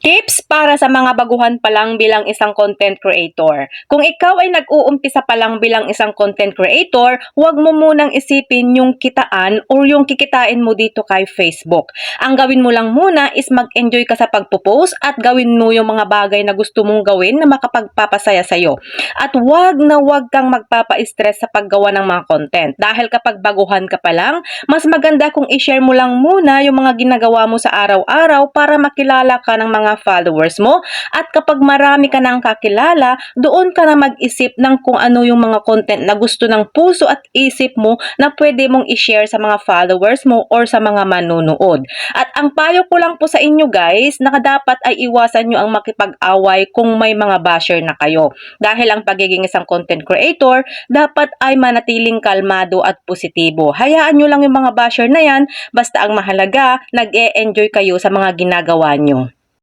Tips para sa mga baguhan pa lang bilang isang content creator. Kung ikaw ay nag-uumpisa pa lang bilang isang content creator, huwag mo munang isipin yung kitaan or yung kikitain mo dito kay Facebook. Ang gawin mo lang muna is mag-enjoy ka sa pagpo-post at gawin mo yung mga bagay na gusto mong gawin na makapagpapasaya sa'yo. At huwag na huwag kang magpapa-stress sa paggawa ng mga content. Dahil kapag baguhan ka pa lang, mas maganda kung i-share mo lang muna yung mga ginagawa mo sa araw-araw para makilala ka ng mga followers mo at kapag marami ka nang kakilala, doon ka na mag-isip ng kung ano yung mga content na gusto ng puso at isip mo na pwede mong i-share sa mga followers mo or sa mga manunood. At ang payo ko lang po sa inyo guys, na dapat ay iwasan nyo ang makipag-away kung may mga basher na kayo. Dahil ang pagiging isang content creator, dapat ay manatiling kalmado at positibo. Hayaan nyo lang yung mga basher na yan, basta ang mahalaga, nag-e-enjoy kayo sa mga ginagawa nyo.